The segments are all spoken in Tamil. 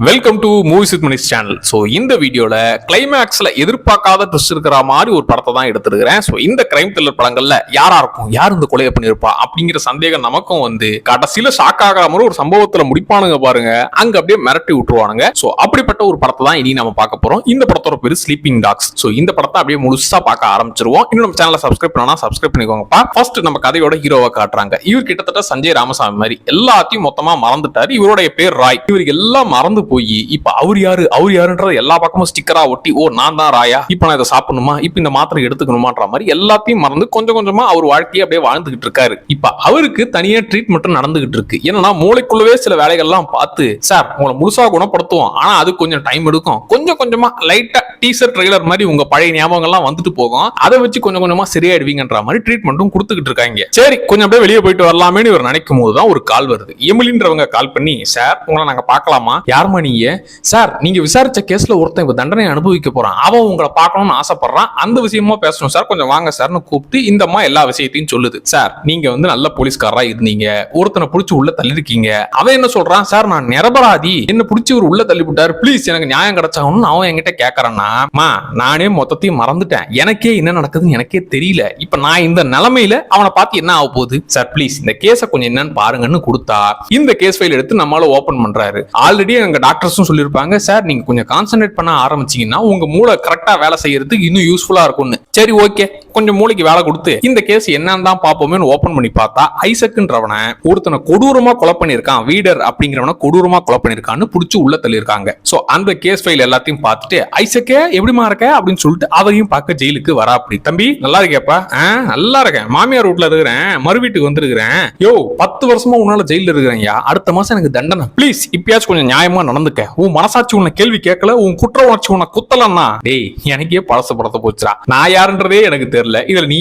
Welcome to movies with minis channel so இந்த வீடியோவில் கிளைமேக்ஸில் எதிர்பார்க்காத ட்விஸ்ட் இருக்கிற மாதிரி ஒரு படத்தை தான் எடுத்துருக்கிறேன். ஸோ இந்த கிரைம் த்ரில்லர் படங்களில் யாரா இருக்கும்? யார் இந்த கொலையை பண்ணியிருப்பா? அப்படிங்கிற சந்தேகம் நமக்கும் வந்து கடைசியில் ஷாக் ஆகாமல் ஒரு சம்பவத்தில் முடிப்பானுங்க பாருங்க. அங்கே அப்படியே மிரட்டி விட்டுருவானுங்க. ஸோ அப்படிப்பட்ட ஒரு படத்தை தான் இனி நம்ம பார்க்க போகிறோம் இந்த படத்தோட பேரு ஸ்லீப்பிங் டாக்ஸ் ஸோ இந்த படத்தை அப்படியே முழுசாக பார்க்க ஆரம்பிச்சிருவோம். இன்னும் நம்ம சேனலை சப்ஸ்கிரைப் பண்ணனா சப்ஸ்கிரைப் பண்ணிக்கோங்கப்பா. ஃபர்ஸ்ட் நம்ம கதையோட ஹீரோவை காட்டுறாங்க. இவர் கிட்டத்தட்ட சஞ்சய் ராமசாமி மாதிரி. எல்லாத்தையும் மொத்தமாக மறந்துட்டாரு. இவருடைய பேர் ராய். இவருக்கு எல்லாம் மறந்து போய் இப்ப அவர் யாரு? அவர் யாருன்றது எல்லா பக்கமும் ஸ்டிக்கரா ஒட்டி ஓ நான் தான் ராயா. இப்ப நான் இதை சாப்பிடணுமா? இப்ப இந்த மாத்திரை எடுத்துக்கணுமான்ற மாதிரி எல்லாத்தையும் மறந்து கொஞ்சம் கொஞ்சமா அவர் வாழ்க்கையை அப்படியே வாழ்ந்துகிட்டு இருக்காரு. இப்ப அவருக்கு தனியா ட்ரீட்மெண்ட் நடந்துகிட்டு இருக்கு. என்னன்னா மூளைக்குள்ளவே சில வேலைகள்லாம் பார்த்து சார் உங்களை முழுசா குணப்படுத்துவோம். ஆனா அது கொஞ்சம் டைம் எடுக்கும். கொஞ்சம் கொஞ்சமா லைட்டா டீசர் ட்ரெய்லர் மாதிரி உங்க பழைய ஞாபகங்கள்லாம் வந்துட்டு போகும். அதை வச்சு கொஞ்சம் கொஞ்சமா சரியாயிடுவீங்கன்ற மாதிரி ட்ரீட்மெண்ட்டும் கொடுத்துக்கிட்டு இருக்காங்க. சரி கொஞ்சம் அப்படியே வெளியே போயிட்டு வரலாமேன்னு இவர் நினைக்கும் போதுதான் ஒரு கால் வருது. எமிலின்றவங்க கால் பண்ணி சார் உங்களை நாங்க பார்க்கலாமா? யாரும் நீங்க சார் நீங்க விசாரிச்ச கேஸ்ல ஒருத்தன் இப்ப தண்டனை அனுபவிக்க போறான். அவன் உங்களை பார்க்கணும்னு ஆசைப்படுறான். அந்த விஷயமா பேசணும் சார் கொஞ்சம் வாங்க சார்னு கூப்பிட்டு இந்த அம்மா எல்லா விஷயத்தையும் சொல்லுது. சார் நீங்க வந்து நல்ல போலீஸ்காரரா இருந்தீங்க. ஒருத்தனை புடிச்சு உள்ள தள்ளிருக்கீங்க. அவன் என்ன சொல்றான்? சார் நான் நிரபராதி. என்ன புடிச்சு ஒரு உள்ள தள்ளி விட்டாரு ப்ளீஸ் எனக்கு நியாயம் கிடைச்சாகணும்னு அவன் என்கிட்ட கேக்குறான்னா மா நானே மொத்தத்தையும் மறந்துட்டேன். எனக்கே என்ன நடக்குதுன்னு எனக்கே தெரியல. இப்ப நான் இந்த நிலைமையில அவனை பார்த்து என்ன ஆக போகுது? சார் ப்ளீஸ் இந்த கேஸை கொஞ்சம் என்னன்னு பாருங்கன்னு கொடுத்தா இந்த கேஸ் ஃபைல் எடுத்து நம்மளால ஓபன் பண்றாரு. ஆல்ரெடி அங்க டாக்டர்ஸும் சொல்லியிருப்பாங்க சார் நீங்க கொஞ்சம் கான்சென்ட்ரேட் பண்ண ஆரம்பிச்சீங்கன்னா உங்க மூளை கரெக்டா வேலை செய்யறதுக்கு இன்னும் யூஸ்ஃபுல்லா இருக்கும்னு. சரி ஓகே கொஞ்சம் மூளைக்கு வேலை கொடுத்து இந்த கேஸ் என்னன்னு தான் பார்ப்போமே ஓபன் பண்ணி பார்த்தா ஐசக்குன்றவனை ஒருத்தனை கொடூரமா கொலை பண்ணியிருக்கான் வீடர் அப்படிங்கிறவனை கொடூரமா கொலை பண்ணியிருக்கான்னு புடிச்சு உள்ள தள்ளியிருக்காங்க. சோ அந்த கேஸ் ஃபைல் எல்லாத்தையும் பார்த்துட்டு ஐசக்கே எப்படிமா இருக்க? அப்படின்னு சொல்லிட்டு அவரையும் பார்க்க ஜெயிலுக்கு வரா அப்படி. தம்பி நல்லா இருக்கேப்பா ஆ நல்லா இருக்கேன். மாமியார் வீட்டுல இருக்கிறேன் மறு வீட்டுக்கு வந்திருக்கிறேன். யோ பத்து வருஷமா உன்னால ஜெயில இருக்கிறேன் அடுத்த மாசம் எனக்கு தண்டனை. ப்ளீஸ் இப்பயாச்சும் கொஞ்சம் நியாயமா நடந்துக்க. உன் மனசாட்சி உன்னை கேள்வி கேட்கல உன் குற்ற உணர்ச்சி உன்னை குத்தலன்னா. டேய் எனக்கே பழச படத்தை போச்சுடா. நான் யாருன்றதே எனக்கு தெரியும் தெரியல. இதுல நீ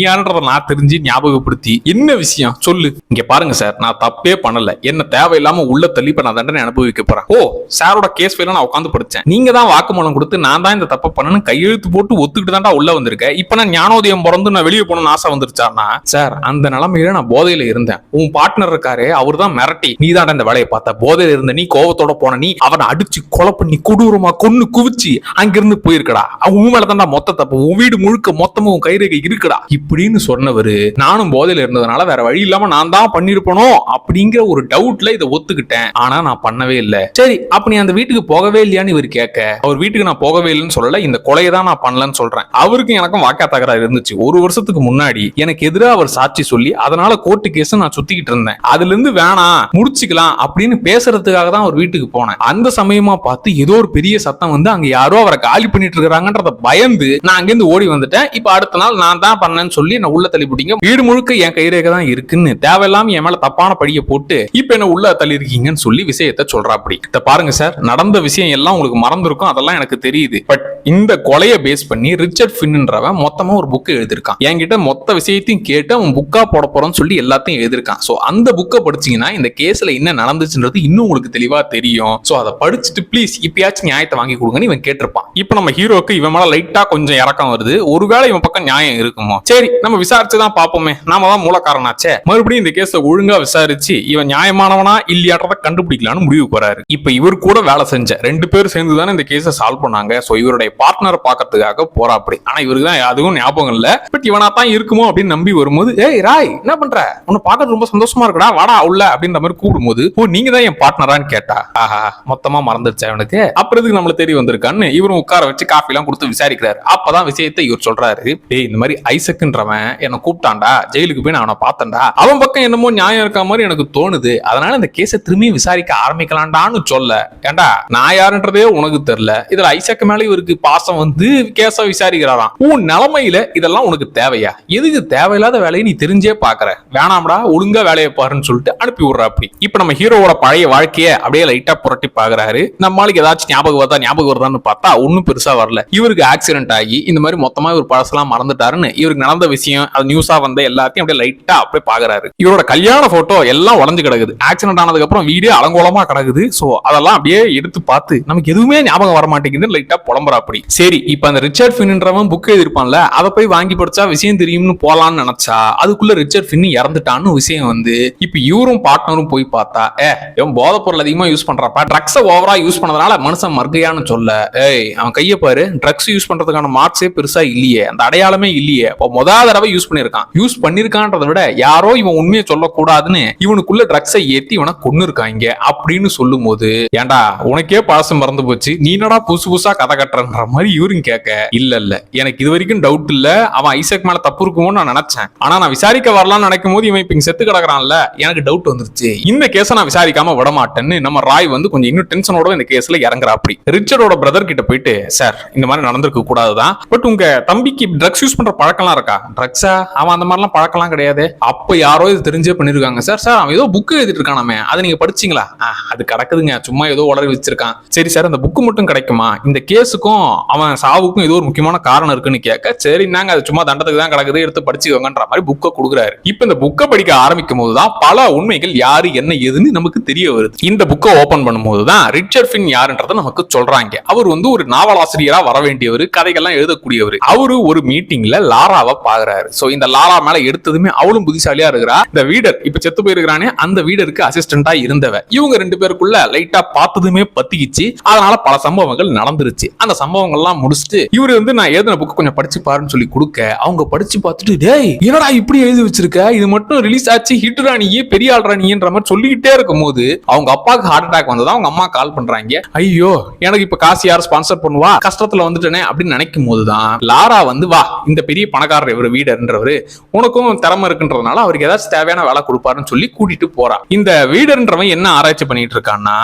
நான் தெரிஞ்சு ஞாபகப்படுத்தி என்ன விஷயம்? சொல்லு. இங்க பாருங்க சார் நான் தப்பே பண்ணல. என்ன தேவையில்லாம உள்ள தள்ளி இப்ப நான் தண்டனை அனுபவிக்க போறேன். ஓ சாரோட கேஸ் ஃபைல நான் உட்காந்து படிச்சேன். நீங்க தான் வாக்குமூலம் கொடுத்து நான் தான் இந்த தப்ப பண்ணனு கையெழுத்து போட்டு ஒத்துக்கிட்டு தான்டா உள்ள வந்திருக்கேன் இப்ப நான் ஞானோதயம் பிறந்து நான் வெளியே போகணும்னு ஆசை வந்துருச்சானா சார் அந்த நிலைமையில நான் போதையில இருந்தேன். உன் பார்ட்னர் இருக்காரு அவர் தான் மிரட்டி. நீ தான் இந்த வேலையை பார்த்த. போதையில இருந்த நீ கோவத்தோட போன நீ அவனை அடிச்சு கொலை பண்ணி கொடூரமா கொன்னு குவிச்சு அங்கிருந்து போயிருக்கடா. உன் மேல மொத்த தப்பு. உன் வீடு முழுக்க மொத்தமும் உன் கைரேகை இருக்குடா. இப்படின்னு சொன்னவர் நானும் போதையில இருந்ததுனால வேற வழி இல்லாம நான் தான் பண்ணிருப்பனோ அப்படிங்கிற ஒரு டவுட்ல இதை ஒத்துக்கிட்டேன். ஆனா நான் பண்ணவே இல்லை. சரி அப்ப நீ அந்த வீட்டுக்கு போகவே இல்லையான்னு இவர் கேட்க அவர் வீட்டுக்கு நான் போகவே இல்லைன்னு சொல்லல இந்த கொலையை தான் நான் பண்ணலன்னு சொல்றேன். அவருக்கும் எனக்கும் வாக்கா தகராறு இருந்துச்சு. ஒரு வருஷத்துக்கு முன்னாடி எனக்கு எதிராக அவர் சாட்சி சொல்லி அதனால கோர்ட்டு கேஸ் நான் சுத்திக்கிட்டு இருந்தேன். அதுல இருந்து வேணாம் முடிச்சுக்கலாம் அப்படின்னு பேசுறதுக்காக தான் அவர் வீட்டுக்கு போனேன். அந்த சமயமா பார்த்து ஏதோ ஒரு பெரிய சத்தம் வந்து அங்க யாரோ அவரை காலி பண்ணிட்டு இருக்காங்கன்றத பயந்து நான் அங்கிருந்து ஓடி வந்துட்டேன். இப்ப அடுத்த நாள் நான் தான் பண்ணேன்னு சொல்லி என்ன உள்ள தள்ளி போட்டீங்க. வீடு முழுக்க என் கைரேக தான் இருக்குன்னு. தேவையில்லாம என் மேல தப்பான படிய போட்டு இப்ப என்ன உள்ள தள்ளி இருக்கீங்கன்னு சொல்லி விஷயத்த சொல்றா அப்படி இத பாருங்க சார். நடந்த விஷயம் எல்லாம் உங்களுக்கு மறந்துருக்கும். அதெல்லாம் எனக்கு தெரியுது. பட் இந்த கொலையை பேஸ் பண்ணி ரிச்சர்ட் ஃபின்ன்றவன் மொத்தமா ஒரு புக் எழுதிருக்கான் என்கிட்ட மொத்த விஷயத்தையும் கேட்டு அவன் புக்கா போட போறோம்னு சொல்லி எல்லாத்தையும் எழுதிருக்கான் சோ அந்த புக்கை படிச்சீங்கன்னா இந்த கேஸ்ல என்ன நடந்துச்சுன்றது இன்னும் உங்களுக்கு தெளிவா தெரியும். சோ அதை படிச்சுட்டு ப்ளீஸ் இப்பயாச்சும் நியாயத்தை வாங்கி கொடுங்கன்னு இவன் கேட்டிருப்பான். இப்போ நம்ம ஹீரோக்கு இவன் மேல லைட்டா கொஞ்சம் இறக்கம் வருது. ஒருவேளை இவன் பக்கம் நியாயம் இருக்குமோ? சரி நம்ம விசாரிச்சு தான் பார்ப்போமே. நாம தான் மூலக்காரனாச்சே. மறுபடியும் இந்த கேஸை ஒழுங்கா விசாரிச்சு இவன் நியாயமானவனா இல்லையான்றத கண்டுபிடிக்கலாம்னு முடிவுக்கு வராரு. இப்ப இவர் கூட வேலை செஞ்ச ரெண்டு பேரும் சேர்ந்து தானே இந்த கேஸை சால்வ் பண்ணாங்க. சோ இவருடைய பார்ட்னர் பாக்கிறதுக்காக போறா அப்படி ஆனா இவருக்கு தான் அதுவும் ஞாபகம் இல்ல. பட் இவனா தான் இருக்குமோ அப்படின்னு நம்பி வரும்போது ஏய் ராய் என்ன பண்ற? உன்னை பாக்கிறது ரொம்ப சந்தோஷமா இருக்குடா வாடா உள்ள அப்படின்ற மாதிரி கூப்பிடும்போது ஓ நீங்க தான் என் பார்ட்னரான்னு கேட்டா? ஆஹா மொத்தமா மறந்துருச்சா இவனுக்கு. அப்புறம் இதுக்கு நம்மள தெரிய வந்திருக்கான்னு இவரும் உட்கார வச்சு காஃபி எல்லாம் கொடுத்து விசாரிக்கிறாரு. அப்பதான் விஷயத்தை இவர் சொல்றாரு. டேய் இந்த மாதிரி ஐசக்குன்றவன் என்ன கூப்பிட்டான்டா ஜெயிலுக்கு போய் நான் அவனை பார்த்தேன்டா. அவன் பக்கம் என்னமோ நியாயம் இருக்க மாதிரி எனக்கு தோணுது. அதனால இந்த கேஸை திரும்பி விசாரிக்க ஆரம்பிக்கலாம்டான்னு சொல்ல. ஏண்டா நான் யாருன்றதே உனக்கு தெரியல. இதுல ஐசக் மேல இவருக்கு பாசம் வந்து கேஸ விசாரிக்கிறாராம். உன் நிலைமையில இதெல்லாம் உனக்கு தேவையா? எதுக்கு தேவையில்லாத வேலையை நீ தெரிஞ்சே பாக்குற? வேணாம்டா ஒழுங்கா வேலையை பாருன்னு சொல்லிட்டு அனுப்பி விடுற அப்படி. இப்ப நம்ம ஹீரோவோட பழைய வாழ்க்கைய அப்படியே லைட்டா புரட்டி பாக்குறாரு. நம்மளுக்கு ஏதாச்சும் ஞாபகம் வருதா ஞாபகம் வருதான்னு பார்த்தா ஒன்னும் பெருசா வரல. இவருக்கு ஆக்சிடென்ட் ஆகி இந்த மாதிரி மொத்தமா இவர் பழசெல்லாம் மறந்துட்டாருன்னு பார்க்கலான்னு இவருக்கு நடந்த விஷயம் அது நியூஸா வந்த எல்லாத்தையும் அப்படியே லைட்டா அப்படியே பாக்குறாரு. இவரோட கல்யாண போட்டோ எல்லாம் உடஞ்சு கிடக்குது. ஆக்சிடென்ட் ஆனதுக்கு அப்புறம் வீடியோ அலங்கோலமா கிடக்குது. சோ அதெல்லாம் அப்படியே எடுத்து பார்த்து நமக்கு எதுவுமே ஞாபகம் வர மாட்டேங்குதுன்னு லைட்டா புலம்புறா அப்படி. சரி இப்ப அந்த ரிச்சர்ட் ஃபின்ன்றவன் புக் எழுதிருப்பான்ல அதை போய் வாங்கி படிச்சா விஷயம் தெரியும்னு போலான்னு நினைச்சா அதுக்குள்ள ரிச்சர்ட் ஃபின் இறந்துட்டான்னு விஷயம் வந்து இப்ப இவரும் பார்ட்னரும் போய் பார்த்தா ஏ இவன் போதைப் பொருள் அதிகமா யூஸ் பண்றாப்பா ட்ரக்ஸ ஓவரா யூஸ் பண்ணதுனால மனுஷன் மர்கையான்னு சொல்ல. ஏய் அவன் கையை பாரு. ட்ரக்ஸ் யூஸ் பண்றதுக்கான மார்க்ஸே பெருசா இல்லையே. அந்த அடையாளமே இல்லையே. அப்போ முத தடவை யூஸ் பண்ணிருக்கான் யூஸ் பண்ணிருக்கான்றதை விட யாரோ இவன் உண்மையை சொல்லக்கூடாதுன்னு இவனுக்குள்ள ட்ரக்ஸை ஏத்தி இவனை கொண்டு இருக்காங்க அப்படின்னு சொல்லும் போது ஏன்டா உனக்கே பழசம் மறந்து போச்சு. நீ என்னடா புதுசு புதுசா கதை கட்டுறன்ற மாதிரி இவரும் கேட்க இல்ல இல்ல எனக்கு இது வரைக்கும் டவுட் இல்ல. அவன் ஐசக் மேல தப்பு இருக்குமோன்னு நான் நினைச்சேன். ஆனா நான் விசாரிக்க வரலாம்னு நினைக்கும் போது இவன் இப்ப இங்க செத்து கிடக்குறான்ல. எனக்கு டவுட் வந்துருச்சு. இந்த கேஸை நான் விசாரிக்காம விட மாட்டேன்னு நம்ம ராய் வந்து கொஞ்சம் இன்னும் டென்ஷனோட இந்த கேஸ்ல இறங்குறா அப்படி ரிச்சர்டோட பிரதர் கிட்ட போயிட்டு சார் இந்த மாதிரி நடந்திருக்க கூடாதுதான் பட் உங்க தம்பிக்கு ட்ரக்ஸ் யூஸ் பண்ற பழக்கம்லாம் இருக்கா? ட்ரக்ஸா அவன் அந்த மாதிரிலாம் பழக்கம்லாம் கிடையாது. அப்போ யாரோ இது தெரிஞ்சே பண்ணிருக்காங்க. சார் சார் அவன் ஏதோ புக்கு எழுதிட்டு இருக்கானாமே அதை நீங்க படிச்சீங்களா? "ஆ, அது கிடக்குதுங்க. சும்மா ஏதோ உளறி வச்சிருக்கான். சரி சார் அந்த புக்கு மட்டும் கிடைக்குமா? இந்த கேஸுக்கும் அவன் சாவுக்கும் ஏதோ ஒரு முக்கியமான காரணம் இருக்குன்னு கேட்க சரி நாங்க அது சும்மா தண்டத்துக்கு தான் கிடக்குது எடுத்து படிச்சுக்கோங்கன்ற மாதிரி புக்கை கொடுக்குறாரு. இப்போ இந்த புக்கை படிக்க ஆரம்பிக்கும் போதுதான் பல உண்மைகள் யாரு என்ன ஏதுன்னு நமக்கு தெரிய வருது. இந்த புக்கை ஓபன் பண்ணும்போது தான் ரிச்சர்ட் ஃபின் யாருன்றதை நமக்கு சொல்றாங்க. அவர் வந்து ஒரு நாவலாசிரியரா வர வேண்டியவர் கதைகள்லாம் எழுதக்கூடியவர். அவரு ஒரு மீட்டிங்ல லாராவை பாக்குறாரு. சோ இந்த லாரா மேல எடுத்ததுமே அவளும் புத்திசாலியா இருக்கிறா. இந்த வீடர் இப்ப செத்து போயிருக்கிறானே அந்த வீடருக்கு அசிஸ்டண்டா இருந்தவ. இவங்க ரெண்டு பேருக்குள்ள லைட்டா பார்த்ததுமே பத்திக்கிச்சு. அதனால பல சம்பவங்கள் நடந்துருச்சு. அந்த சம்பவங்கள்லாம் முடிச்சுட்டு இவர் வந்து நான் எழுதின புக்கு கொஞ்சம் படிச்சு பாருன்னு சொல்லி கொடுக்க அவங்க படிச்சு பார்த்துட்டு டேய் என்னடா இப்படி எழுதி வச்சிருக்க? இது மட்டும் ரிலீஸ் ஆச்சு ஹிட் ராணியே பெரிய ஆள் ராணியன்ற மாதிரி சொல்லிக்கிட்டே இருக்கும் போது அவங்க அப்பாவுக்கு ஹார்ட் அட்டாக் வந்ததா அவங்க அம்மா கால் பண்றாங்க. ஐயோ எனக்கு இப்ப காசு யார் ஸ்பான்சர் பண்ணுவா? கஷ்டத்துல வந்துட்டேனே அப்படின்னு நினைக்கும் போதுதான் லாரா வந்து வா இந்த பெரிய பெரிய பணக்காரர் இவர் வீடர்ன்றவர் உனக்கும் திறமை இருக்குன்றதுனால அவருக்கு ஏதாச்சும் தேவையான வேலை கொடுப்பாருன்னு சொல்லி கூட்டிட்டு போறான். இந்த வீடர்ன்றவன் என்ன ஆராய்ச்சி பண்ணிட்டு இருக்கான்னா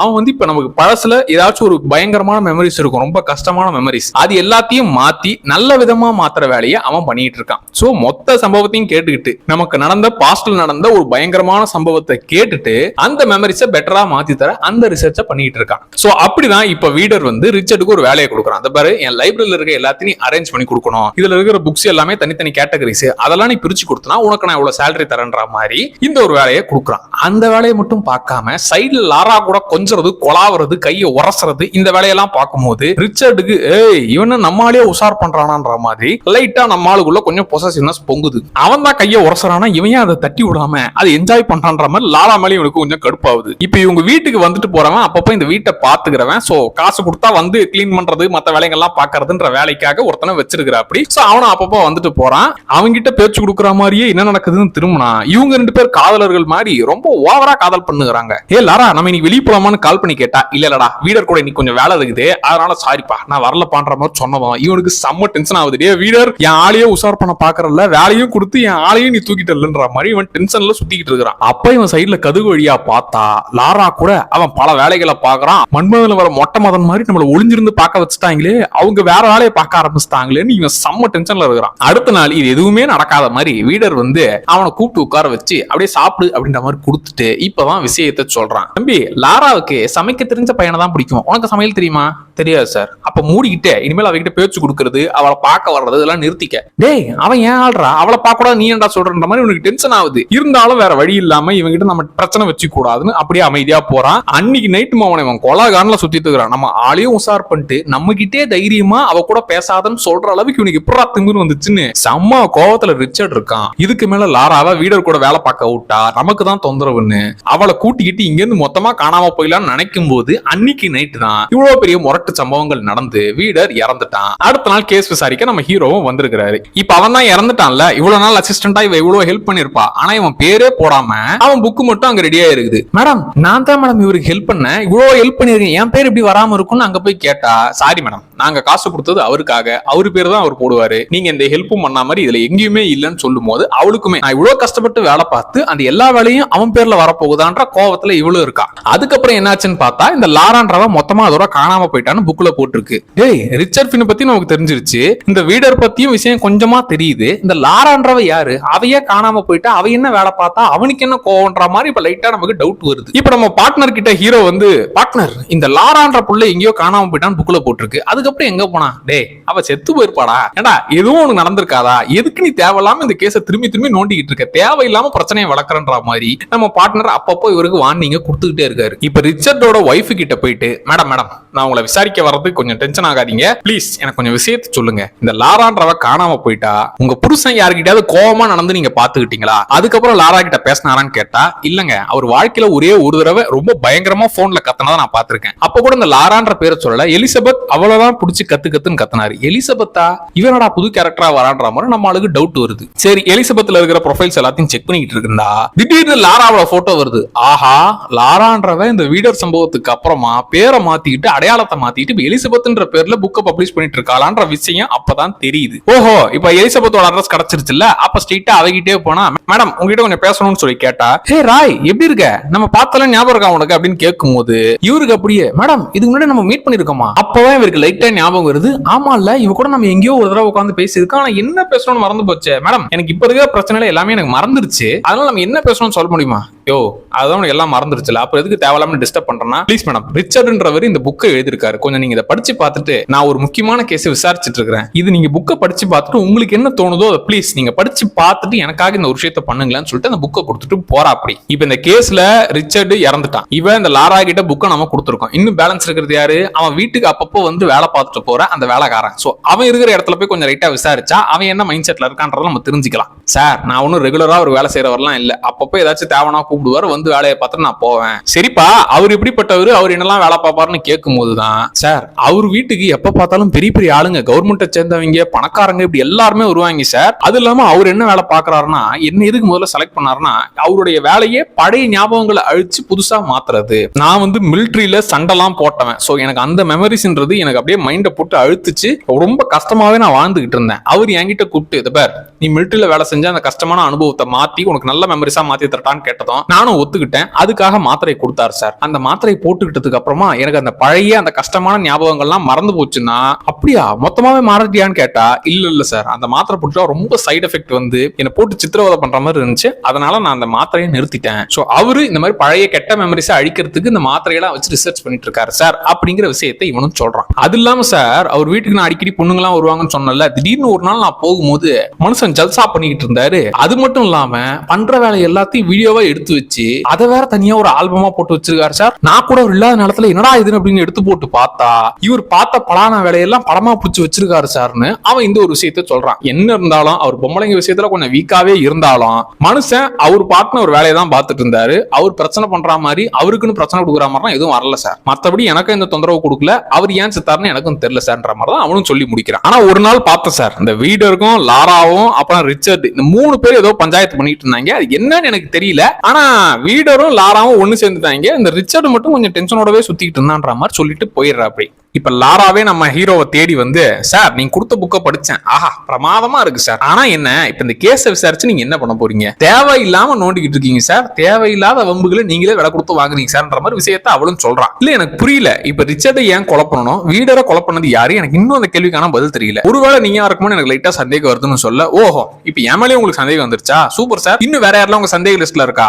அவன் வந்து இப்ப நமக்கு பழசுல ஏதாச்சும் ஒரு பயங்கரமான மெமரிஸ் இருக்கும் ரொம்ப கஷ்டமான மெமரிஸ் அது எல்லாத்தையும் மாத்தி நல்ல விதமா மாத்துற வேலையை அவன் பண்ணிட்டு இருக்கான். சோ மொத்த சம்பவத்தையும் கேட்டுக்கிட்டு நமக்கு நடந்த பாஸ்ட்ல நடந்த ஒரு பயங்கரமான சம்பவத்தை கேட்டுட்டு அந்த மெமரிஸை பெட்டரா மாத்தி தர அந்த ரிசர்ச்சை பண்ணிட்டு இருக்கான். சோ அப்படிதான் இப்ப வீடர் வந்து ரிச்சர்டுக்கு ஒரு வேலையை கொடுக்குறான். அந்த பாரு என் லைப்ரரியில இருக்க எல்லாத்தையும் அரேஞ்ச் பண்ணி கொடுக்கணும். இதுல இருக்க இருக்கிற புக்ஸ் எல்லாமே தனித்தனி கேட்டகரிஸ் அதெல்லாம் நீ பிரிச்சு கொடுத்தனா உனக்கு நான் இவ்வளவு சேலரி தரேன்ற மாதிரி இந்த ஒரு வேலையை கொடுக்குறான். அந்த வேலையை மட்டும் பார்க்காம சைடுல லாரா கூட கொஞ்சறது கொலாவது கையை உரசுறது இந்த வேலையெல்லாம் பார்க்கும்போது ரிச்சர்டுக்கு ஏய் இவன நம்மாலே உஷார் பண்றானான்ற மாதிரி லைட்டா நம்ம ஆளுக்குள்ள கொஞ்சம் பொசசிவ்னஸ் பொங்குது. அவன் தான் கையை உரசுறானா இவன் அதை தட்டி விடாம அதை என்ஜாய் பண்றான்ற மாதிரி லாரா மேலே இவனுக்கு கொஞ்சம் கடுப்பாகுது. இப்போ இவங்க வீட்டுக்கு வந்துட்டு போறவன் அப்பப்போ இந்த வீட்டை பாத்துக்கிறவன். சோ காசு கொடுத்தா வந்து கிளீன் பண்றது மத்த வேலைகள்லாம் பாக்குறதுன்ற வேலைக்காக ஒருத்தனை வச்சிருக்கிற அப்படி சோ அவனும் அப்பப்போ வந்துட்டு போறான். அவங்கிட்ட பேச்சு கொடுக்குற மாதிரியே என்ன நடக்குதுன்னு திரும்பினா இவங்க ரெண்டு பேர் காதலர்கள் மாதிரி ரொம்ப ஓவரா காதல் பண்ணுகிறாங்க. ஏ லாரா நம்ம இன்னைக்கு வெளியே போலாமான்னு கால் பண்ணி கேட்டா இல்ல இல்லடா வீடர் கூட இன்னைக்கு கொஞ்சம் வேலை இருக்குது. அதனால சாரிப்பா நான் வரலப்பான்ற மாதிரி சொன்னவன். இவனுக்கு செம்ம டென்ஷன் ஆகுது. டே வீடர் என் ஆளையே உஷார் பண்ண பாக்குறல வேலையும் கொடுத்து என் ஆளையும் நீ தூக்கிட்டலன்ற மாதிரி இவன் டென்ஷன்ல சுத்திக்கிட்டு இருக்கிறான். அப்ப இவன் சைடுல கதுகு வழியா பார்த்தா லாரா கூட அவன் பல வேலைகளை பாக்குறான். மன்மதன் வர மொட்டை மதன் மாதிரி நம்மள ஒளிஞ்சிருந்து பார்க்க வச்சுட்டாங்களே. அவங்க வேற வேலையை பார்க்க ஆரம்பிச்சிட்டாங்களேன்னு இவன் செம்ம டென்ஷன் டென்ஷன்ல இருக்கிறான். அடுத்த நாள் இது எதுவுமே நடக்காத மாதிரி வீடர் வந்து அவனை கூப்பிட்டு உட்கார வச்சு அப்படியே சாப்பிடு அப்படின்ற மாதிரி கொடுத்துட்டு இப்பதான் விஷயத்த சொல்றான். தம்பி லாராவுக்கு சமைக்க தெரிஞ்ச பையனை தான் பிடிக்கும். உனக்கு சமையல் தெரியுமா? தெரியாது சார் அப்ப மூடிக்கிட்டு இனிமேல் அவகிட்ட பேச்சு கொடுக்கறது அவளை பார்க்க வர்றது இதெல்லாம் நிறுத்திக்க. டேய் அவன் ஏன் ஆள்றா? அவளை பார்க்க கூடாது நீ ஏன்டா சொல்றன்ற மாதிரி உனக்கு டென்ஷன் ஆகுது. இருந்தாலும் வேற வழி இல்லாம இவங்கிட்ட நம்ம பிரச்சனை வச்சு கூடாதுன்னு அப்படியே அமைதியா போறான். அன்னைக்கு நைட்டு அவனை இவன் கொலாகாரன்ல சுத்திட்டு இருக்கிறான். நம்ம ஆளையும் உசார் பண்ணிட்டு நம்ம கிட்டே தைரியமா அவ கூட பேசாதன்னு சொல்ற அளவுக்கு இவனுக்கு எப்படா திமிர் வந்துச்சுன்னு செம்ம கோவத்துல ரிச்சர்ட் இருக்கான். இதுக்கு மேல லாராவ வீடர் கூட வேலை பார்க்க விட்டா. நமக்கு தான் தொந்தரவுன்னு. அவளை கூட்டிக்கிட்டு இங்க இருந்து மொத்தமா காணாம போயிடலாம்னு நினைக்கும் போது அன்னைக்கு நைட்டு தான் இவ்வளவு பெரிய முரட்டு சம்பவங்கள் நடந்து வீடர் இறந்துட்டான். அடுத்த நாள் கேஸ் விசாரிக்க நம்ம ஹீரோவும் வந்திருக்கிறாரு. இப்ப அவன் தான் இறந்துட்டான்ல. இவ்வளவு நாள் அசிஸ்டண்டா இவ இவ்வளவு ஹெல்ப் பண்ணிருப்பா ஆனா இவன் பேரே போடாம அவன் புக்கு மட்டும் அங்க ரெடியா இருக்குது மேடம் நான் தான் மேடம் இவருக்கு ஹெல்ப் பண்ணேன். இவ்வளவு ஹெல்ப் பண்ணிருக்கேன் என் பேர் இப்படி வராம இருக்கும்னு அங்க போய் கேட்டா சாரி மேடம் நாங்க காசு கொடுத்தது அவருக்காக. அவரு பேர் தான் அவர் போடுவாரு. நீங்க இந்த ஹெல்ப்பும் பண்ண மாதிரி இதுல எங்கேயுமே இல்லைன்னு சொல்லும் போது அவளுக்குமே நான் இவ்வளவு கஷ்டப்பட்டு வேலை பார்த்து அந்த எல்லா வேலையும் அவன் பேர்ல வரப்போகுதான்ற கோவத்துல இவ்வளவு இருக்கா. அதுக்கப்புறம் என்னாச்சுன்னு பார்த்தா இந்த லாரான்றவ மொத்தமா அதோட காணாம போயிட்டான்னு புக்ல போட்டிருக்கு. ஏய் ரிச்சர்ட் பின் பத்தி நமக்கு தெரிஞ்சிருச்சு. இந்த வீடர் பத்தியும் விஷயம் கொஞ்சமா தெரியுது. இந்த லாரான்றவ யாரு? அவையே காணாம போயிட்டா அவ என்ன வேலை பார்த்தா அவனுக்கு என்ன கோவன்ற மாதிரி இப்ப லைட்டா நமக்கு டவுட் வருது. இப்ப நம்ம பார்ட்னர் கிட்ட ஹீரோ வந்து பார்ட்னர் இந்த லாரான்ற புள்ள எங்கேயோ காணாம போயிட்டான்னு புக்ல போட்டிருக்கு. அதுக்கப்புறம் எங்க போனா? டே அவ செத்து போயிருப்பாடா. ஏடா எதுவும் உனக்கு நடந்திருக்காதா? எதுக்கு நீ தேவையில்லாம இந்த கேஸை திரும்பி திரும்பி நோண்டிக்கிட்டு இருக்க? தேவையில்லாம பிரச்சனையை வளர்க்குறன்ற மாதிரி நம்ம பார்ட்னர் அப்பப்போ இவருக்கு வார்னிங்க கொடுத்துக்கிட்டே இருக்காரு. இப்ப ரிச்சர்டோட ஒய்ஃப் கிட்ட போயிட்டு மேடம் மேடம் நான் உங்களை விசாரிக்க வர்றது கொஞ்சம் டென்ஷன் ஆகாதீங்க. ப்ளீஸ் எனக்கு கொஞ்சம் விஷயத்தை சொல்லுங்க. இந்த லாரான்றவ காணாம போயிட்டா உங்க புருஷன் யாருக்கிட்டயாவது கோபமா நடந்து நீங்க பாத்துக்கிட்டீங்களா? அதுக்கப்புறம் லாரா கிட்ட பேசினாரான்னு கேட்டா இல்லங்க அவர் வாழ்க்கையில ஒரே ஒரு தடவை ரொம்ப பயங்கரமா போன்ல கத்தனதான் நான் பாத்திருக்கேன். அப்ப கூட இந்த லாரான்ற பேரை சொல்லல. எலிசபெத் அவ்வளவுதான் புடிச்சு கத்து கத்துன்னு கத்தினாரு. எலிசபெத்தா? இவனடா புது கேரக்டரா வரான்ற மாதிரி நம்ம ஆளுக்கு டவுட் வருது. சரி எலிசபெத்ல இருக்கிற ப்ரொஃபைல்ஸ் எல்லாத்தையும் செக் பண்ணிட்டு இருந்தா திடீர்னு லாராவோட போட்டோ வருது. ஆஹா லாரான்றவ இந்த வீடர் சம்பவத்துக்கு அப்புறமா பேரை மாத்திட்டு அடையாளத்தை மாத்திட்டு இப்ப எலிசபெத்ன்ற பேர்ல புக்கை பப்ளிஷ் பண்ணிட்டு இருக்காளான்ற விஷயம் அப்பதான் தெரியுது. ஓஹோ இப்ப எலிசபெத்தோட அட்ரஸ் கிடைச்சிருச்சுல்ல? அப்ப ஸ்ட்ரெயிட்டா அவகிட்டே போனா மேடம் உங்ககிட்ட கொஞ்சம் பேசணும்னு சொல்லி கேட்டா ஹே ராய் எப்படி இருக்க? நம்ம பார்த்தாலும் ஞாபகம் இருக்கா உனக்கு? அப்படின்னு கேட்கும்போது இவருக்கு அப்படியே மேடம் இதுக்கு முன்னாடி நம்ம மீட் பண்ணிருக்கோமா? அப்பதான் இவருக்கு லைட்டா ஞாபகம் வருது. ஆமா இல்ல இவ கூட நம்ம எங்கேயோ ஒரு தடவை உட்காந்து பேசியிருக்கோம் ஆனா என்ன பேசணும்னு மறந்து போச்சு. மேடம் எனக்கு இப்ப இருக்கிற பிரச்சனையில எல்லாமே எனக்கு மறந்துருச்சு. அதனால நம்ம என்ன பேசணும்னு சொல்ல முடியுமா? யோ அதான் உனக்கு எல்லாம் மறந்துருச்சுல. அப்புறம் எதுக்கு தேவையில்லாம டிஸ்டர்ப் பண்றேன்னா? ப்ளீஸ் மேடம் ரிச்சர்ட்ன்றவர் இந்த புக்கை எழுதிருக்காரு கொஞ்சம் நீங்க இதை படிச்சு பார்த்துட்டு நான் ஒரு முக்கியமான கேஸ் விசாரிச்சுட்டு இருக்கிறேன். இது நீங்க புக்கை படிச்சு பார்த்துட்டு உங்களுக்கு என்ன தோணுதோ அதை ப்ளீஸ் நீங்க படிச்சு பார்த்துட்டு எனக்காக இந்த ஒரு விஷயத்த பண்ணுங்களேன்னு சொல்லிட்டு அந்த புக்கை கொடுத்துட்டு போறா அப்படி இப்ப இந்த கேஸ்ல ரிச்சர்டு இறந்துட்டான். இவன் இந்த லாரா கிட்ட புக்கை நம்ம கொடுத்துருக்கோம். இன்னும் பேலன்ஸ் இருக்கிறது யாரு? அவன் வீட்டுக்கு அப்பப்போ வந்து வேலை பார்த்துட்டு போற அந்த வேலைக்காரன். சோ அவன் இருக்கிற இடத்துல போய் கொஞ்சம் ரைட்டா விசாரிச்சா அவன் என்ன மைண்ட் செட்ல இருக்கான்றத நம்ம தெரிஞ்சுக்கலாம். சார் நான் ஒன்னும் ரெகுலரா ஒரு வேலை செய்யறவரெல்லாம் இல்ல. அப்பப்போ ஏதாச்சும் தேவனா கூப்பிடுவார் வந்து வேலையை பார்த்துட்டு நான் போவேன். சரிப்பா அவர் இப்படிப்பட்டவர் அவர் என்னெல்லாம் வேலை பார்ப்பாருன்னு கேட்கும் போதுதான் சார் அவர் வீட்டுக்கு எப்ப பார்த்தாலும் பெரிய பெரிய ஆளுங்க கவர்மெண்ட்டை சேர்ந்தவங்க பணக்காரங்க இப்படி எல்லாருமே வருவாங்க சார் அது இல்லாம அவர் என்ன வேலை பார்க்கறாருன்னா என்ன எதுக்கு முதல்ல செலக்ட் பண்ணாருன்னா அவருடைய வேலையே பழைய ஞாபகங்களை அழிச்சு புதுசா மாத்துறது. நான் வந்து மிலிட்ரியில சண்டைலாம் போட்டவன். சோ எனக்கு அந்த மெமரிஸ்ன்றது எனக்கு அப்படியே மைண்டை போட்டு அழுத்துச்சு. ரொம்ப கஷ்டமாவே நான் வாழ்ந்துகிட்டு இருந்தேன் அவர் என்கிட்ட கூப்பிட்டு இது பேர் நீ மிலிட்ரியில வேலை செஞ்ச அந்த கஷ்டமான அனுபவத்தை மாத்தி உனக்கு நல்ல மெமரிஸா மாத்தி தரட்டான்னு கேட்டதும் நானும் ஒத்துக்கிட்டேன். அதுக்காக மாத்திரை கொடுத்தாரு சார். அந்த மாத்திரை போட்டுக்கிட்டதுக்கு அப்புறமா எனக்கு அந்த பழைய அந்த கஷ்டமான ஞாபகங்கள்லாம் மறந்து போச்சுன்னா அப்படியா மொத்தமாவே மாறட்டியான்னு கேட்டா இல்ல இல்ல சார். அந்த மாத்திரை போட்டுட்டா ரொம்ப சைடு எஃபெக்ட் வந்து என்னை போட்டு சித்திரவதை பண்ற மாதிரி இருந்துச்சு. அதனால நான் அந்த மாத்திரையை நிறுத்திட்டேன். சோ அவரு இந்த மாதிரி பழைய கெட்ட மெமரிஸை அழிக்கிறதுக்கு இந்த மாத்திரையெல்லாம் வச்சு ரிசர்ச் பண்ணிட்டு இருக்காரு சார் அப்படிங்கிற விஷயத்தை இவனும் சொல்றான். அது இல்லாம சார் அவர் வீட்டுக்கு நான் அடிக்கடி பொண்ணுங்களாம் வருவாங்கன்னு சொன்னல திடீர்னு ஒரு நாள் நான் போகும்போது மனுஷன் ஜல்சா பண்ணிக்கிட்டு இருந்தாரு. அது மட்டும் இல்லாம பண்ற வேலை எல்லாத்தையும் வீடியோவா எடுத்து வச்சு அதை வேற தனியா ஒரு ஆல்பமா போட்டு வச்சிருக்காரு சார். நான் கூட இல்லாத நேரத்துல என்னடா இதுன்னு அப்படின்னு எடுத்து போட்டு பார்த்தா இவர் பார்த்த பலான வேலையெல்லாம் படமா பிடிச்சி வச்சிருக்காரு சார்னு அவன் இந்த ஒரு விஷயத்த சொல்றான். என்ன இருந்தாலும் அவர் பொம்பளைங்க விஷயத்துல கொஞ்சம் வீக்காவே இருந்தாலும் மனுஷன் அவர் பார்ட்ன ஒரு வேலையை தான் பார்த்துட்டு இருந்தாரு. அவர் பிரச்சனை பண்ற மாதிரி அவருக்குன்னு பிரச்சனை கொடுக்குற மாதிரிலாம் எதுவும் வரல சார். மத்தபடி எனக்கு இந்த தொந்தரவு கொடுக்கல. அவர் ஏன் செத்தாருன்னு எனக்கும் தெரியல சார்ன்ற மாதிரி தான் அவனும் சொல்லி முடிக்கிறான். ஆனா ஒரு நாள் பார்த்தேன் சார். இந்த வீடருக்கும் லாராவும் அப்புறம் ரிச்சர்ட் இந்த மூணு பேர் ஏதோ பஞ்சாயத்து பண்ணிட்டு இருந்தாங்க. அது என்னன்னு எனக்கு தெரியல. ஆனா வீடரும் லாராவும் ஒன்னு சேர்ந்துட்டாங்க. இந்த ரிச்சர்டு மட்டும் கொஞ்சம் டென்ஷனோடவே சுத்திட்டு இருந்தான்ற மாதிரி சொல்லிட்டு போயிடுறா அப்படி இப்ப லாராவே நம்ம ஹீரோவை தேடி வந்து சார் நீங்க கொடுத்த புக்கை படிச்சேன். ஆஹா பிரமாதமா இருக்கு சார் ஆனா என்ன இப்ப இந்த கேஸை விசாரிச்சு நீங்க என்ன பண்ண போறீங்க? தேவையில்லாம நோண்டிக்கிட்டு இருக்கீங்க சார் தேவையில்லாத வம்புகளை நீங்களே விலை கொடுத்து வாங்குறீங்க சார்ன்ற மாதிரி விஷயத்த அவளும் சொல்றான் இல்ல எனக்கு புரியல. இப்ப ரிச்சர்டை ஏன் கொலை பண்ணணும்? வீடரை கொலை பண்ணது யாரு? எனக்கு இன்னும் அந்த கேள்விக்கான பதில் தெரியல. ஒருவேளை நீங்க இருக்குமோ எனக்கு லைட்டா சந்தேகம் வருதுன்னு சொல்ல ஓஹோ இப்ப என் உங்களுக்கு சந்தேகம் வந்துருச்சா? சூப்பர் சார் இன்னும் வேற யாரெல்லாம் உங்க சந்தேக லிஸ்ட்ல இருக்கா?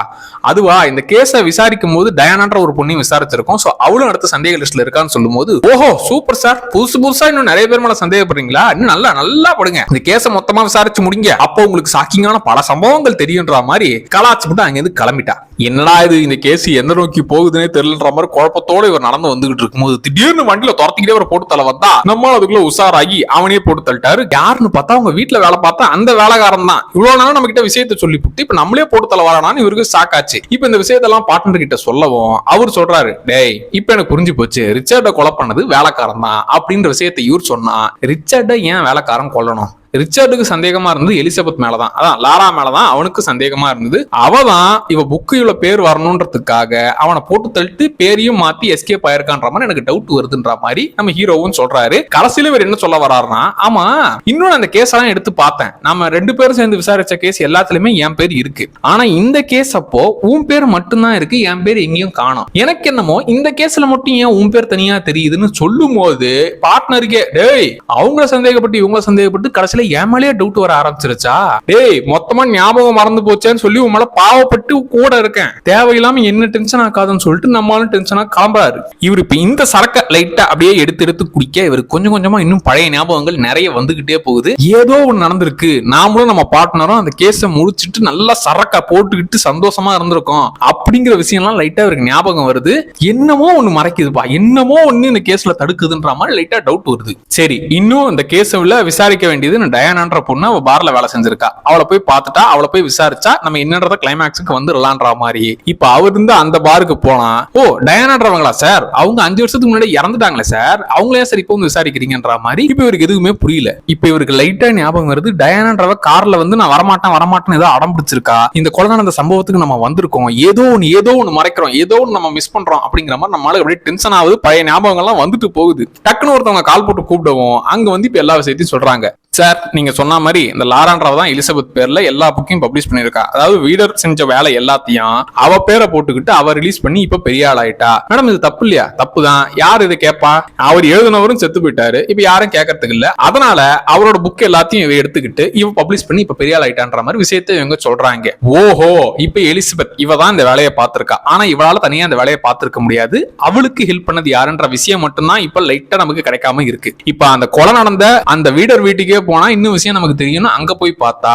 அதுவா இந்த கேஸை விசாரிக்கும் போது டயானான்ற ஒரு பொண்ணையும் விசாரிச்சிருக்கோம். சோ அவளும் அடுத்த சந்தேக லிஸ்ட்ல இருக்கான்னு சொல்லும்போது ஓஹோ சூப்பர் சார். புதுசு புதுசா இன்னும் நிறைய பேர் மேல சந்தேகப்படுறீங்களா? இன்னும் நல்லா நல்லா படுங்க. இந்த கேஸை மொத்தமா விசாரிச்சு முடிங்க. அப்போ உங்களுக்கு ஷாக்கிங்கான பல சம்பவங்கள் தெரியுன்ற மாதிரி கலாச்சு மட்டும் அங்க இருந்து கிளம்பிட்டா. என்னடா இது இந்த கேஸ் எந்த நோக்கி போகுதுன்னே தெரியலன்ற மாதிரி குழப்பத்தோட இவர் நடந்து வந்துகிட்டு இருக்கும்போது திடீர்னு வண்டியில துரத்திக்கிட்டே ஒரு போட்டு தலை வந்தா நம்ம அதுக்குள்ள உஷாராகி அவனே போட்டு தள்ளிட்டாரு. யாருன்னு பார்த்தா அவங்க வீட்டுல வேலை பார்த்தா அந்த வேலைக்காரன் தான். இவ்வளவு நாளும் நம்ம கிட்ட விஷயத்த சொல்லி புட்டு இப்ப நம்மளே போட்டு தலை வரானான்னு இவருக்கு சாக்காச்சு இப்ப இந்த விஷயத்தெல்லாம் பார்ட்னர் கிட்ட சொல்லவும் அவர் சொல்றாரு டேய் இப்ப எனக்கு புரிஞ்சு போச்சு. ரிச்சர்ட கொலை பண்ணது வேலைக்காரன் தான். அப்படின்ற விஷயத்தை இவர் சொன்னா ரிச்சர்ட ஏன் வேலைக்காரன் கொல்லணும்? ரிச்சர்டுக்கு சந்தேகமா இருந்தது எலிசபெத் மேலதான். அதான் லாரா மேலதான் அவனுக்கு சந்தேகமா இருந்தது. அவதான் இவ புக்கு இவ்வளவு பேர் வரணுன்றதுக்காக அவனை போட்டு தள்ளிட்டு பேரையும் மாத்தி எஸ்கேப் ஆயிருக்கான்ற மாதிரி எனக்கு டவுட் வருதுன்ற மாதிரி நம்ம ஹீரோவும் சொல்றாரு. கடைசியில இவர் என்ன சொல்ல வராருன்னா ஆமா இன்னும் அந்த கேஸ் எல்லாம் எடுத்து பார்த்தேன். நம்ம ரெண்டு பேரும் சேர்ந்து விசாரிச்ச கேஸ் எல்லாத்துலயுமே என் பேர் இருக்கு. ஆனா இந்த கேஸ் அப்போ உன் பேர் மட்டும்தான் இருக்கு என் பேர் எங்கேயும் காணோம். எனக்கு என்னமோ இந்த கேஸ்ல மட்டும் ஏன் உன் பேர் தனியா தெரியுதுன்னு சொல்லும் போது பார்ட்னருக்கே டேய் அவங்கள சந்தேகப்பட்டு இவங்கள சந்தேகப்பட்டு கடைசியில என் மேலேயே டவுட் வர ஆரம்பிச்சிருச்சா? டேய் மொத்தமா ஞாபகம் மறந்து போச்சேன்னு சொல்லி உன் பாவப்பட்டு கூட இருக்கேன். தேவையில்லாம என்ன டென்ஷன் ஆகாதுன்னு சொல்லிட்டு நம்மளும் டென்ஷனா கிளம்புறாரு. இவர் இப்ப இந்த சரக்க லைட்டா அப்படியே எடுத்து எடுத்து குடிக்க இவர் கொஞ்சம் கொஞ்சமா இன்னும் பழைய ஞாபகங்கள் நிறைய வந்துகிட்டே போகுது. ஏதோ ஒண்ணு நடந்திருக்கு. நாமளும் நம்ம பார்ட்னரும் அந்த கேஸை முடிச்சிட்டு நல்லா சரக்கா போட்டுக்கிட்டு சந்தோஷமா இருந்திருக்கோம். அப்படிங்கிற விஷயம்லாம் லைட்டா இவருக்கு ஞாபகம் வருது. என்னமோ ஒண்ணு மறைக்குதுப்பா. என்னமோ ஒண்ணு இந்த கேஸ்ல தடுக்குதுன்ற மாதிரி லைட்டா டவுட் வருது. சரி இன்னும் இந்த கேஸை விசாரிக்க வேண்டியது டயானான்ற பொண்ணு அவ பார்ல வேலை செஞ்சிருக்கா. அவளை போய் பார்த்துட்டா அவளை போய் விசாரிச்சா நம்ம என்னன்றத கிளைமேக்ஸுக்கு வந்துடலான்ற மாதிரி. இப்ப அவர் இருந்து அந்த பாருக்கு போனா ஓ டயானான்றவங்களா சார் அவங்க அஞ்சு வருஷத்துக்கு முன்னாடி இறந்துட்டாங்களே சார் அவங்களே சார் இப்போ வந்து விசாரிக்கிறீங்கன்ற மாதிரி இப்ப இவருக்கு எதுவுமே புரியல. இப்ப இவருக்கு லைட்டா ஞாபகம் வருது டயானான்றவ கார்ல வந்து நான் வரமாட்டேன் வரமாட்டேன்னு ஏதோ அடம் பிடிச்சிருக்கா. இந்த கொலை நடந்த சம்பவத்துக்கு நம்ம வந்திருக்கோம். ஏதோ ஒன்று ஏதோ ஒன்னு மறைக்கிறோம். ஏதோ ஒன்று நம்ம மிஸ் பண்றோம் அப்படிங்கிற மாதிரி நம்மளால அப்படியே டென்ஷன் ஆகுது பழைய ஞாபகங்கள்லாம் வந்துட்டு போகுது. டக்குன்னு ஒருத்தவங்க கால் போட்டு கூப்பிடவும் அங்க வந்து இப்ப எல்லா விஷயத்தையும் சொல்றாங்க. சார் நீங்க சொன்ன மாதிரி இந்த லாரான்றவ தான் எலிசபெத் பேர்ல எல்லா புக்கையும் பப்ளிஷ் பண்ணிருக்கா அதாவது வீடர் செஞ்ச வேலை எல்லாத்தையும் அவ பேரை போட்டுக்கிட்டு அவ ரிலீஸ் பண்ணி இப்ப பெரிய ஆள் ஆயிட்டா. மேடம் இது தப்பு இல்லையா? தப்பு தான். யார் இதை கேட்பா அவர் எழுதினவரும் செத்து போயிட்டாரு. இப்ப யாரும் கேட்கறதுக்கு இல்ல. அதனால அவரோட புக் எல்லாத்தையும் இவ எடுத்துக்கிட்டு இவ பப்ளிஷ் பண்ணி இப்ப பெரிய ஆள் ஆயிட்டான்ற மாதிரி விஷயத்தை இவங்க சொல்றாங்க. ஓஹோ! இப்ப எலிசபெத் இவ தான் இந்த வேலையை பார்த்திருக்கா. ஆனா இவளால தனியா இந்த வேலையை பார்த்திருக்க முடியாது. அவளுக்கு ஹெல்ப் பண்ணது யாருன்ற விஷயம் மட்டும்தான் இப்ப லைட்டா நமக்கு கிடைக்காம இருக்கு. இப்ப அந்த கொலை நடந்த அந்த வீடர் வீட்டுக்கே போனா இன்னும் விஷயம் நமக்கு தெரியும் அங்க போய் பார்த்தா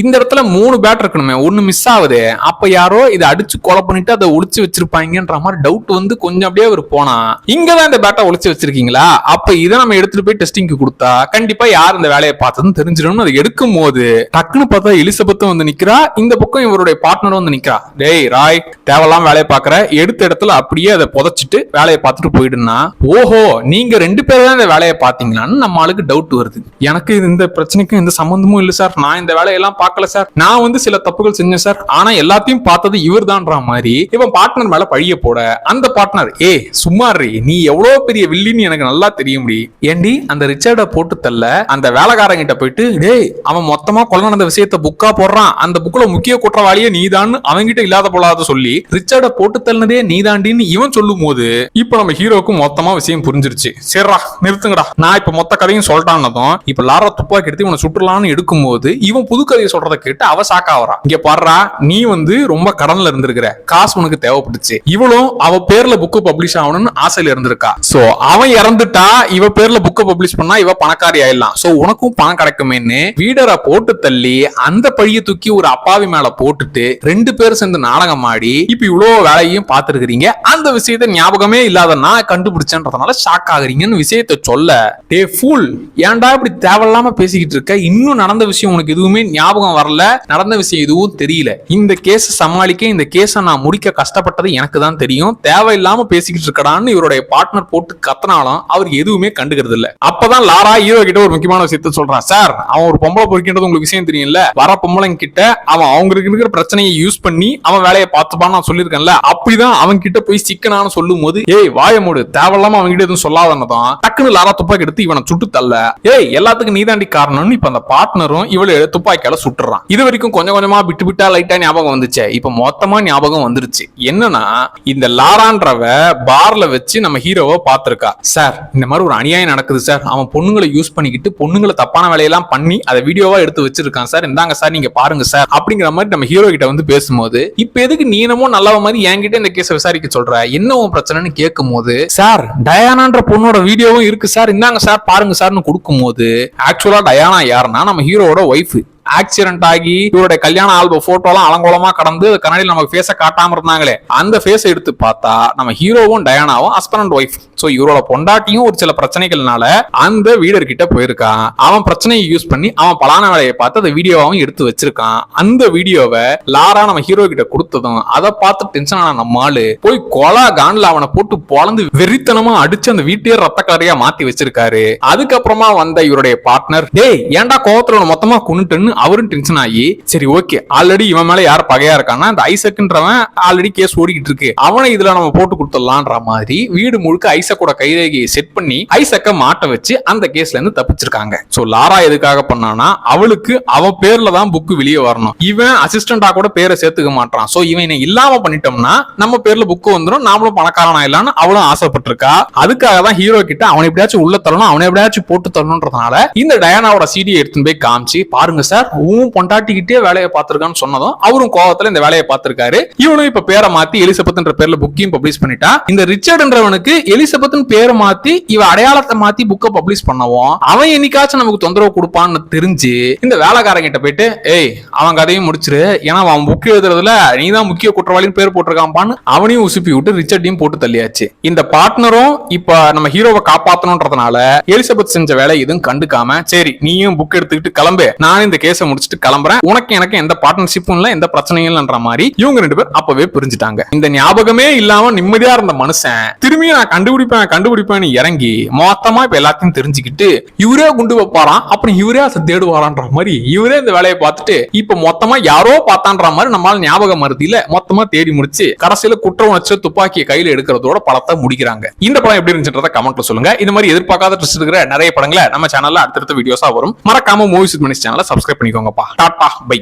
இந்த இடத்துல மூணு பேட் இருக்கணுமே ஒன்னு மிஸ் ஆகுது. அப்ப யாரோ இதை அடிச்சு கொலை பண்ணிட்டு அதை ஒளிச்சு வச்சிருப்பாங்கன்ற மாதிரி டவுட் வந்து கொஞ்சம் அப்படியே அவர் போனா இங்கதான் இந்த பேட்டை ஒளிச்சு வச்சிருக்கீங்களா? அப்ப இதை நம்ம எடுத்துட்டு போய் டெஸ்டிங்க்கு கொடுத்தா கண்டிப்பா யார் இந்த வேலையை பார்த்ததுன்னு தெரிஞ்சிடும் அதை எடுக்கும் போது டக்குன்னு பார்த்தா எலிசபெத்தும் வந்து நிக்கிறா இந்த பக்கம் இவருடைய பார்ட்னரும் வந்து நிக்கிறா. டேய் ராய் தேவையெல்லாம் வேலையை பாக்குற எடுத்த இடத்துல அப்படியே அதை புதைச்சிட்டு வேலையை பார்த்துட்டு போயிடுனா ஓஹோ நீங்க ரெண்டு பேரும் தான் இந்த வேலையை பாத்தீங்களான்னு நம்ம ஆளுக்கு டவுட் வருது. எனக்கு இந்த பிரச்சனைக்கும் எந்த சம்பந்தமும் இல்லை சார். நான் இந்த வேலையெல்லாம் பார்க்கல சார். நான் வந்து சில தப்புகள் செஞ்சேன் சார். ஆனா எல்லாத்தையும் பார்த்தது இவர் தான்ற மாதிரி இவன் பார்ட்னர் மேல பழிய போட அந்த பார்ட்னர் ஏ சும்மா நீ எவ்வளவு பெரிய வில்லின்னு எனக்கு நல்லா தெரிய முடியும் ஏண்டி அந்த ரிச்சர்ட போட்டு தள்ள அந்த வேலைக்காரங்கிட்ட போயிட்டு டேய் அவன் மொத்தமா கொலை நடந்த விஷயத்த புக்கா போடுறான். அந்த புக்ல முக்கிய குற்றவாளியே நீதான் அவன்கிட்ட இல்லாத போலாத சொல்லி ரிச்சர்ட போட்டு தள்ளனதே நீதாண்டின்னு இவன் சொல்லும் போது இப்ப நம்ம ஹீரோக்கு மொத்தமா விஷயம் புரிஞ்சிருச்சு. சரிடா நிறுத்துங்கடா. நான் இப்ப மொத்த கதையும் சொல்லிட்டான்னதும் இப்ப லாரா துப்பாக்கி எடுத்து இவனை சுட்டுலான்னு எடுக்கும்போது இவன் புது கதையை சொல்றத கேட்டு அவ சாக்கா வரா இங்க பாடுறா நீ வந்து ரொம்ப கடன்ல இருந்திருக்கிற. காசு உனக்கு தேவைப்பட்டுச்சு. இவளும் அவ பேர்ல புக்கு பப்ளிஷ் ஆகணும்னு ஆசையில இருந்திருக்கா. சோ அவன் இறந்துட்டா இவ பேர்ல புக்க பப்ளிஷ் பண்ணா இவ பணக்காரி ஆயிடலாம். சோ உனக்கும் பணம் கிடைக்குமேன்னு வீடரை போட்டு தள்ளி அந்த பழிய தூக்கி ஒரு அப்பாவி மேல போட்டுட்டு ரெண்டு பேரும் சேர்ந்து நாடகம் ஆடி இப்ப இவ்வளவு வேலையும் பார்த்திருக்கிறீங்க. அந்த விஷயத்த ஞாபகமே இல்லாத நான் கண்டுபிடிச்சேன்றதுனால ஷாக் ஆகுறீங்கன்னு விஷயத்த சொல்ல டே ஃபுல் ஏன்டா இப்படி தேவையில்லாம பேசிக்கிட்டு இருக்க இன்னும் நடந்த விஷயம் உனக்கு எதுவுமே ஞாபகம் வரல நடந்த விஷயம் எதுவும் தெரியல. இந்த கேஸ் சமாளிக்க இந்த கேஸை நான் முடிக்க கஷ்டப்பட்டது எனக்கு தான் தெரியும். தேவையில்லாம பேசிக்கிட்டு இருக்கடான்னு இவருடைய பார்ட்னர் போட்டு கத்தனாலும் அவருக்கு எதுவுமே கண்டுக்கிறது இல்ல. அப்பதான் லாரா ஹீரோ கிட்ட ஒரு முக்கியமான விஷயத்த சொல்றான். சார் அவன் ஒரு பொம்பளை பொறுக்கின்றது உங்களுக்கு விஷயம் தெரியும்ல. வர பொம்பளைங்க கிட்ட அவன் அவங்களுக்கு இருக்கிற பிரச்சனையை யூஸ் பண்ணி அவன் வேலையை பார்த்துப்பான்னு நான் சொல்லியிருக்கேன்ல. அப்படிதான் அவன் கிட்ட போய் சிக்கனான்னு சொல்லும் போது ஏய் வாய மூடு. தேவையில்லாம அவங்க கிட்ட எதுவும் சொல்லாதனதான் டக்குன்னு லாரா துப்பாக்கி எடுத்து இவனை சுட்டு தள்ள. ஏய் எல்லாத்துக்கும் நீதாண்டி காரணம்னு இப்ப அந்த பார்ட்னரும் இவளை துப்பாக்கியால சுட்டுறான். இது வரைக்கும் கொஞ்சம் கொஞ்சமா விட்டு விட்டா லைட்டா ஞாபகம் வந்துச்சு. இப்ப மொத்தமா ஞாபகம் வந்துருச்சு. என்னன்னா இந்த லாரான்றவ பார்ல வச்சு நம்ம ஹீரோவை பார்த்திருக்கா. சார் இந்த மாதிரி ஒரு அநியாயம் நடக்குது சார். அவன் பொண்ணுங்களை யூஸ் பண்ணிக்கிட்டு பொண்ணுங்களை தப்பான வேலையெல்லாம் பண்ணி அதை வீடியோவா எடுத்து வச்சிருக்கான் சார். இந்தாங்க சார் நீங்க பாருங்க சார். அப்படிங்கிற மாதிரி நம்ம ஹீரோ கிட்ட வந்து பேசும்போது இப்ப எதுக்கு நீனமோ நல்லவ மாதிரி என்கிட்ட இந்த கேஸை விசாரிக்க சொல்ற? என்ன உன் பிரச்சனைன்னு கேட்கும் போது சார் டயானான்ற பொண்ணோட வீடியோவும் இருக்கு சார். இந்தாங்க சார் பாருங்க சார்னு கொடுக்கும்போது ஆக்சுவலாக டயானா யாருன்னா நம்ம ஹீரோவோட ஒய்ஃபு ஆக்சிடென்ட் ஆகி இவருடைய கல்யாண ஆல்பம் போட்டோ எல்லாம் அலங்கோலமா கடந்து கண்ணாடியில் நமக்கு ஃபேஸ காட்டாம இருந்தாங்களே அந்த ஃபேஸை எடுத்து பார்த்தா நம்ம ஹீரோவும் டயானாவும் ஹஸ்பண்ட் அண்ட் ஒய்ஃப் ஸோ இவரோட பொண்டாட்டியும் ஒரு சில பிரச்சனைகள்னால அந்த வீடர் கிட்ட போயிருக்கான் அவன் பிரச்சனையை யூஸ் பண்ணி அவன் பலான வேலையை பார்த்து அந்த வீடியோவும் எடுத்து வச்சிருக்கான். அந்த வீடியோவை லாரா நம்ம ஹீரோ கிட்ட கொடுத்ததும் அதை பார்த்து டென்ஷன் ஆன நம்ம ஆளு போய் கொலா கான்ல அவனை போட்டு பொழந்து வெறித்தனமா அடிச்சு அந்த வீட்டையே ரத்த கலரையா மாத்தி வச்சிருக்காரு. அதுக்கப்புறமா வந்த இவருடைய பார்ட்னர் டேய் ஏன்டா கோவத்துல மொத்தமா கொண்டுட்டுன்னு அவரும் டென்ஷன் ஆகி சரி ஓகே ஆல்ரெடி இவன் மேல யார் பகையா இருக்கான்னா இந்த ஐசக்ன்றவன் ஆல்ரெடி கேஸ் ஓடிக்கிட்டு இருக்கு. அவனை இதுல நம்ம போட்டு கொடுத்துடலான்ற மாதிரி வீடு முழுக்க ஐசக்கோட கைரேகையை செட் பண்ணி ஐசக்க மாட்ட வச்சு அந்த கேஸ்ல இருந்து தப்பிச்சிருக்காங்க. சோ லாரா எதுக்காக பண்ணானா அவளுக்கு அவ பேர்ல தான் புக் வெளியே வரணும். இவன் அசிஸ்டண்டா கூட பேரை சேர்த்துக்க மாட்டான் சோ இவன் இல்லாம பண்ணிட்டோம்னா நம்ம பேர்ல புக் வந்துடும் நாமளும் பணக்காரன் ஆயிடலாம்னு அவளும் ஆசைப்பட்டிருக்கா. அதுக்காக தான் ஹீரோ கிட்ட அவனை எப்படியாச்சும் உள்ள தரணும் அவனை எப்படியாச்சும் போட்டு தரணும்ன்றதுனால இந்த டயானாவோட சீடியை எடுத்துன்னு போய் காமிச்சு பாருங்க சார் உன் பொண்டாட்டிக்கிட்டே வேலையை பார்த்திருக்கான்னு சொன்னதும் அவரும் கோவத்துல இந்த வேலையை பார்த்திருக்காரு. இவனும் இப்ப பேரை மாத்தி எலிசபெத்ன்ற பேர்ல புக்கையும் பப்ளிஷ் பண்ணிட்டா. இந்த ரிச்சர்ட்ன்றவனுக்கு எலிசபெத் பேரை மாத்தி இவ அடையாளத்தை மாத்தி புக்கை பப்ளிஷ் பண்ணவும் அவன் என்னைக்காச்சும் நமக்கு தொந்தரவு கொடுப்பான்னு தெரிஞ்சு இந்த வேலைக்காரங்கிட்ட போயிட்டு ஏய் அவன் கதையும் முடிச்சிரு. ஏன்னா அவன் புக் எழுதுறதுல நீதான் முக்கிய குற்றவாளின்னு பேர் போட்டிருக்கான்பான்னு அவனையும் உசுப்பி விட்டு ரிச்சர்டையும் போட்டு தள்ளியாச்சு. இந்த பார்ட்னரும் இப்ப நம்ம ஹீரோவை காப்பாத்தணும்ன்றதுனால எலிசபெத் செஞ்ச வேலை எதுவும் கண்டுக்காம சரி நீயும் புக் எடுத்துக்கிட்டு கிளம்பு. நான் இந்த கேஸ் முடிச்சுட்டு கிளம்புறேன். உனக்கு எனக்கு எந்த பார்ட்னர்ஷிப்பும் இல்ல எந்த பிரச்சனையும் இல்லைன்ற மாதிரி இவங்க ரெண்டு பேர் அப்பவே புரிஞ்சுட்டாங்க. இந்த ஞாபகமே இல்லாம நிம்மதியா இருந்த மனுஷன் திரும்பியும் நான் கண்டுபிடிப்பேன் கண்டுபிடிப்பேன்னு இறங்கி மொத்தமா இப்ப எல்லாத்தையும் தெரிஞ்சுக்கிட்டு இவரே குண்டு வைப்பாராம் அப்புறம் இவரே அதை தேடுவாரான்ற மாதிரி இவரே இந்த வேலையை பார்த்துட்டு இப்ப மொத்தமா யாரோ பார்த்தான்ற மாதிரி நம்மளால ஞாபகம் மருதியில மொத்தமா தேடி முடிச்சு கடைசியில குற்ற உணர்ச்சி துப்பாக்கியை கையில எடுக்கிறதோட படத்தை முடிக்கிறாங்க. இந்த படம் எப்படி இருந்துச்சுன்றத கமெண்ட்ல சொல்லுங்க. இந்த மாதிரி எதிர்பார்க்காத ட்ரெஸ் இருக்கிற நிறைய படங்களை நம்ம சேனல்ல அடுத்தடுத்த வீடியோஸா வரும். மறக்காம மூவிஸ் மினிஸ் சேனலை சப்ஸ்கிரைப் பண்ணிக்கோங்கப்பா. Tata bye.